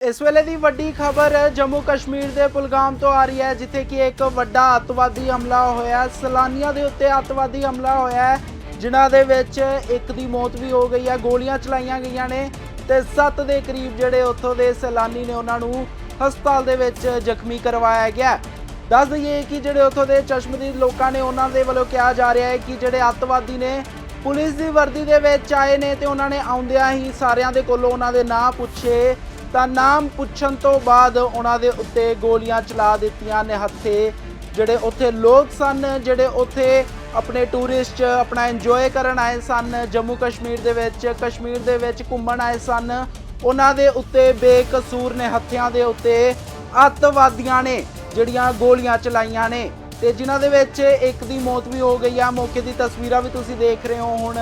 ਇਸ ਵੇਲੇ ਦੀ ਵੱਡੀ ਖਬਰ ਜੰਮੂ ਕਸ਼ਮੀਰ ਦੇ ਪੁਲਗਾਮ ਤੋਂ ਆ ਰਹੀ ਹੈ, ਜਿੱਥੇ ਕਿ ਇੱਕ ਵੱਡਾ ਅੱਤਵਾਦੀ ਹਮਲਾ ਹੋਇਆ ਹੈ। ਸੈਲਾਨੀਆਂ ਦੇ ਉੱਤੇ ਅੱਤਵਾਦੀ ਹਮਲਾ ਹੋਇਆ ਜਿਨ੍ਹਾਂ ਦੇ ਵਿੱਚ ਇੱਕ ਦੀ ਮੌਤ ਵੀ ਹੋ ਗਈ ਹੈ ਗੋਲੀਆਂ ਚਲਾਈਆਂ ਗਈਆਂ ਨੇ ਤੇ 7 ਦੇ ਕਰੀਬ ਜਿਹੜੇ ਉੱਥੋਂ ਦੇ ਸੈਲਾਨੀ ਨੇ, ਉਹਨਾਂ ਨੂੰ ਹਸਪਤਾਲ ਦੇ ਵਿੱਚ ਜ਼ਖਮੀ ਕਰਵਾਇਆ ਗਿਆ ਦੱਸ ਦਈਏ ਕਿ ਜਿਹੜੇ ਉੱਥੋਂ ਦੇ ਚਸ਼ਮਦੀਦ ਲੋਕਾਂ ਨੇ, ਉਹਨਾਂ ਦੇ ਵੱਲੋਂ ਕਿਹਾ ਜਾ ਰਿਹਾ ਹੈ ਕਿ ਜਿਹੜੇ ਅੱਤਵਾਦੀ ਨੇ ਪੁਲਿਸ ਦੀ ਵਰਦੀ ਦੇ ਵਿੱਚ ਆਏ ਨੇ ਤੇ ਉਹਨਾਂ ਨੇ ਆਉਂਦਿਆਂ ਹੀ ਸਾਰਿਆਂ ਦੇ ਕੋਲੋਂ ਉਹਨਾਂ ਦੇ ਨਾਂ ਪੁੱਛੇ ਤਾਂ ਨਾਮ ਪੁੱਛਣ ਤੋਂ ਬਾਅਦ ਉਹਨਾਂ ਦੇ ਉੱਤੇ ਗੋਲੀਆਂ ਚਲਾ ਦਿੱਤੀਆਂ ਨੇ ਹੱਥੇ, ਜਿਹੜੇ ਉੱਥੇ ਲੋਕ ਸਨ, ਜਿਹੜੇ ਉੱਥੇ ਆਪਣੇ ਟੂਰਿਸਟ ਆਪਣਾ ਇੰਜੋਏ ਕਰਨ ਆਏ ਸਨ, ਜੰਮੂ ਕਸ਼ਮੀਰ ਦੇ ਵਿੱਚ, ਕਸ਼ਮੀਰ ਦੇ ਵਿੱਚ ਘੁੰਮਣ ਆਏ ਸਨ। ਉਹਨਾਂ ਦੇ ਉੱਤੇ ਬੇਕਸੂਰ ਨੇ ਹੱਥਿਆਂ ਦੇ ਉੱਤੇ ਅੱਤਵਾਦੀਆਂ ਨੇ ਜਿਹੜੀਆਂ ਗੋਲੀਆਂ ਚਲਾਈਆਂ ਨੇ। ਤੇ ਜਿਨ੍ਹਾਂ ਦੇ ਵਿੱਚ ਇੱਕ ਦੀ ਮੌਤ ਵੀ ਹੋ ਗਈ ਆ। ਮੌਕੇ ਦੀ ਤਸਵੀਰਾਂ ਵੀ ਤੁਸੀਂ ਦੇਖ ਰਹੇ ਹੋ ਹੁਣ।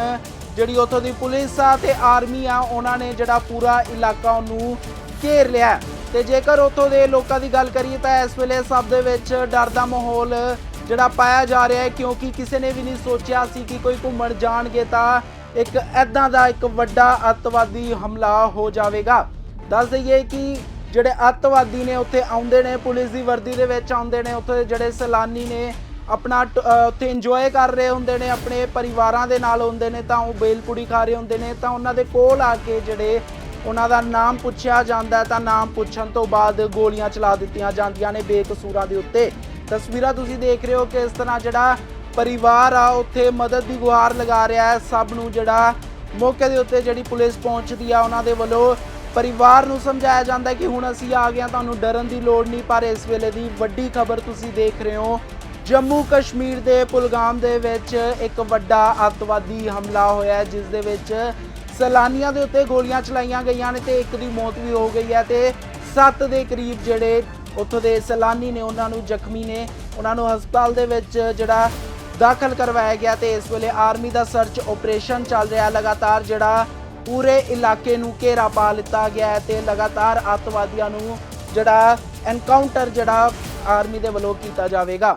ਜਿਹੜੀ ਉੱਥੋਂ ਦੀ ਪੁਲਿਸ ਆ ਤੇ ਆਰਮੀ ਆ, ਉਹਨਾਂ ਨੇ ਜਿਹੜਾ ਪੂਰਾ ਇਲਾਕਾ ਉਹਨੂੰ ਘੇਰ ਲਿਆ ਹੈ। ਤੇ ਜੇਕਰ ਉੱਥੋਂ ਦੇ ਲੋਕਾਂ ਦੀ ਗੱਲ ਕਰੀਏ ਤਾਂ ਇਸ ਵੇਲੇ ਸਭ ਦੇ ਵਿੱਚ ਡਰ ਦਾ ਮਾਹੌਲ ਜਿਹੜਾ ਪਾਇਆ ਜਾ ਰਿਹਾ ਹੈ, ਕਿਉਂਕਿ ਕਿਸੇ ਨੇ ਵੀ ਨਹੀਂ ਸੋਚਿਆ ਸੀ ਕਿ ਕੋਈ ਘੁੰਮਣ ਜਾਣਗੇ ਤਾਂ ਇੱਕ ਐਦਾਂ ਦਾ ਇੱਕ ਵੱਡਾ ਅੱਤਵਾਦੀ ਹਮਲਾ ਹੋ ਜਾਵੇਗਾ ਦੱਸ ਦਈਏ ਕਿ ਜਿਹੜੇ ਅੱਤਵਾਦੀ ਨੇ ਉੱਥੇ ਆਉਂਦੇ ਨੇ, ਪੁਲਿਸ ਦੀ ਵਰਦੀ ਦੇ ਵਿੱਚ ਆਉਂਦੇ ਨੇ, ਉੱਥੇ ਜਿਹੜੇ ਸੈਲਾਨੀ ਨੇ ਆਪਣਾ ਟ- ਉੱਥੇ ਇੰਜੋਏ ਕਰ ਰਹੇ ਹੁੰਦੇ ਨੇ, ਆਪਣੇ ਪਰਿਵਾਰਾਂ ਦੇ ਨਾਲ ਹੁੰਦੇ ਨੇ, ਤਾਂ ਉਹ ਬੇਲਪੂੜੀ ਖਾ ਰਹੇ ਹੁੰਦੇ ਨੇ, ਤਾਂ ਉਹਨਾਂ ਦੇ ਕੋਲ ਆ ਕੇ ਜਿਹੜੇ ਉਹਨਾਂ ਦਾ ਨਾਮ ਪੁੱਛਿਆ ਜਾਂਦਾ ਤਾਂ ਨਾਮ ਪੁੱਛਣ ਤੋਂ ਬਾਅਦ ਗੋਲੀਆਂ ਚਲਾ ਦਿੱਤੀਆਂ ਜਾਂਦੀਆਂ ਨੇ ਬੇਕਸੂਰਾਂ ਦੇ ਉੱਤੇ। ਤਸਵੀਰਾਂ ਤੁਸੀਂ ਦੇਖ ਰਹੇ ਹੋ ਕਿ ਇਸ ਤਰ੍ਹਾਂ ਜਿਹੜਾ ਪਰਿਵਾਰ ਆ, ਉੱਥੇ ਮਦਦ ਦੀ ਗੁਹਾਰ ਲਗਾ ਰਿਹਾ ਹੈ। ਸਭ ਨੂੰ ਜਿਹੜਾ ਮੌਕੇ ਦੇ ਉੱਤੇ ਜਿਹੜੀ ਪੁਲਿਸ ਪਹੁੰਚਦੀ ਆ, ਉਹਨਾਂ ਦੇ ਵੱਲੋਂ ਪਰਿਵਾਰ ਨੂੰ ਸਮਝਾਇਆ ਜਾਂਦਾ ਕਿ ਹੁਣ ਅਸੀਂ ਆ ਗਏ ਹਾਂ, ਤੁਹਾਨੂੰ ਡਰਨ ਦੀ ਲੋੜ ਨਹੀਂ, ਪਰ ਇਸ ਵੇਲੇ ਦੀ ਵੱਡੀ ਖਬਰ ਤੁਸੀਂ ਦੇਖ ਰਹੇ ਹੋ। ਜੰਮੂ ਕਸ਼ਮੀਰ ਦੇ ਪੁਲਗਾਮ ਦੇ ਵਿੱਚ ਇੱਕ ਵੱਡਾ ਅੱਤਵਾਦੀ ਹਮਲਾ ਹੋਇਆ ਜਿਸ ਦੇ ਵਿੱਚ ਸੈਲਾਨੀਆਂ ਦੇ ਉੱਤੇ ਗੋਲੀਆਂ ਚਲਾਈਆਂ ਗਈਆਂ ਨੇ ਤੇ ਇੱਕ ਦੀ ਮੌਤ ਵੀ ਹੋ ਗਈ ਹੈ ਤੇ 7 ਦੇ ਕਰੀਬ ਜਿਹੜੇ ਉੱਥੋਂ ਦੇ ਸੈਲਾਨੀ ਨੇ, ਉਹਨਾਂ ਨੂੰ ਜ਼ਖਮੀ ਨੇ। ਉਹਨਾਂ ਨੂੰ ਹਸਪਤਾਲ ਦੇ ਵਿੱਚ ਜਿਹੜਾ ਦਾਖਲ ਕਰਵਾਇਆ ਗਿਆ ਤੇ ਇਸ ਵੇਲੇ ਆਰਮੀ ਦਾ ਸਰਚ ਆਪਰੇਸ਼ਨ ਚੱਲ ਰਿਹਾ ਲਗਾਤਾਰ ਜਿਹੜਾ ਪੂਰੇ ਇਲਾਕੇ ਨੂੰ ਘੇਰਾ ਪਾ ਲਿੱਤਾ ਗਿਆ ਹੈ ਤੇ ਲਗਾਤਾਰ ਅੱਤਵਾਦੀਆਂ ਨੂੰ ਜਿਹੜਾ ਐਨਕਾਊਂਟਰ ਜਿਹੜਾ ਆਰਮੀ ਦੇ ਵੱਲੋਂ ਕੀਤਾ ਜਾਵੇਗਾ।